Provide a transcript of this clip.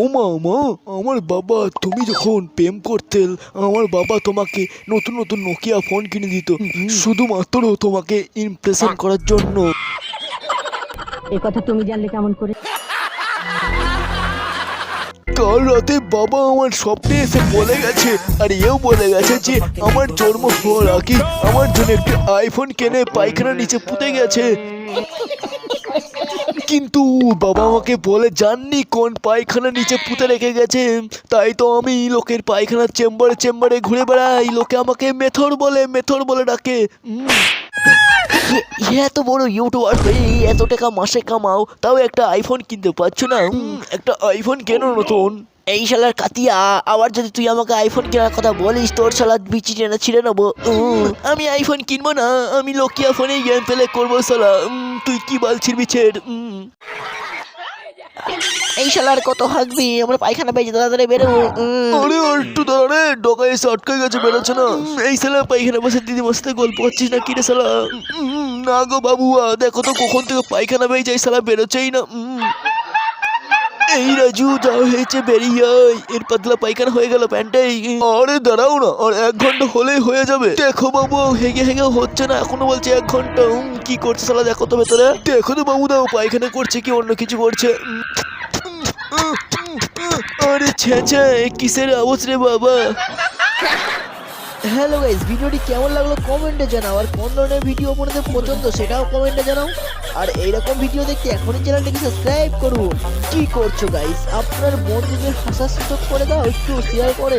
ও মা মা আমার বাবা তুমি যখন প্রেম করতে আমার বাবা তোমাকে নতুন নতুন নোকিয়া ফোন কিনে দিত। শুধুমাত্র তোমাকে ইমপ্রেশন করার জন্য। এ কথা তুমি জানলে কেমন করে? কাল রাতে বাবা আমার স্বপ্নে এসে বলে গেছে আর এও বলে গেছে যে আমার জন্ম হওয়ার আগে আমার জন্য একটি আইফোন কেনে পায়খানা নিচে পুঁতে গেছে। কিন্তু বাবা আমাকে বলে, জাননি কোন পায়খানা নিচে পুঁতে রেখে গেছে? তাই তো আমি লোকের পায়খানার চেম্বারে চেম্বারে ঘুরে বেড়াই। লোকে আমাকে মেথর বলে মেথর বলে ডাকে। এত বড় ইউটিউবার হয়ে এত টাকা মাসে কামাও, তাও একটা আইফোন কিনতে পারছ না? একটা আইফোন কেন নতুন এই শালার কাতিয়া আবার যদি তুই আমাকে আইফোন কেনার কথা বলিস তোর শালা বিচি টেনা ছিঁড়ে নেব আমি আইফোন কিনবো না আমি লোকিয়া ফোনে গেম প্লে করব শালা তুই কি বলছিস উম। এই শালার কত হাঁকবি আমরা পায়খানা পেয়েছি তাড়াতাড়ি বেরোবো। আরে একটু দাঁড়া ডকা এসে আটকে গেছে বেরোচ্ছে না এই শালা পায়খানা বসে দিদি বসতে গল্প করছিস না কি রে শালা না গো বাবুয়া দেখো তো কখন থেকে পায়খানা পেয়ে যাই শালা বেরোচ্ছেই না। এই রাজু, যা হয়েছে বেরিয়ে আয়। এর পাতলা পায়খানা হয়ে গেল প্যান্টেই। আরে দাঁড়াও না, আর এক ঘণ্টা হলেই হয়ে যাবে। দেখো বাবু, হেগে হেগে হচ্ছে না, এখনও বলছে এক ঘণ্টা। কি করছে শালা, দেখো তো ভেতরে। দেখো তো বাবু, দাও, পায়খানা করছে কি, অন্য কিছু করছে। আরে ছেঁচা কিসের আওয়াজ রে বাবা? হ্যালো গাইস ভিডিওটি কেমন লাগল কমেন্টে জানাও, আর কোন ধরনের ভিডিও আপনাদের পছন্দ সেটাও কমেন্টে জানাও। আর এইরকম ভিডিও দেখতে এখনই চ্যানেলটাকে সাবস্ক্রাইব করুন। কি করছ গাইস আপনার বন্ধুদের হাসার সুযোগ করে দাও একটু শেয়ার করে।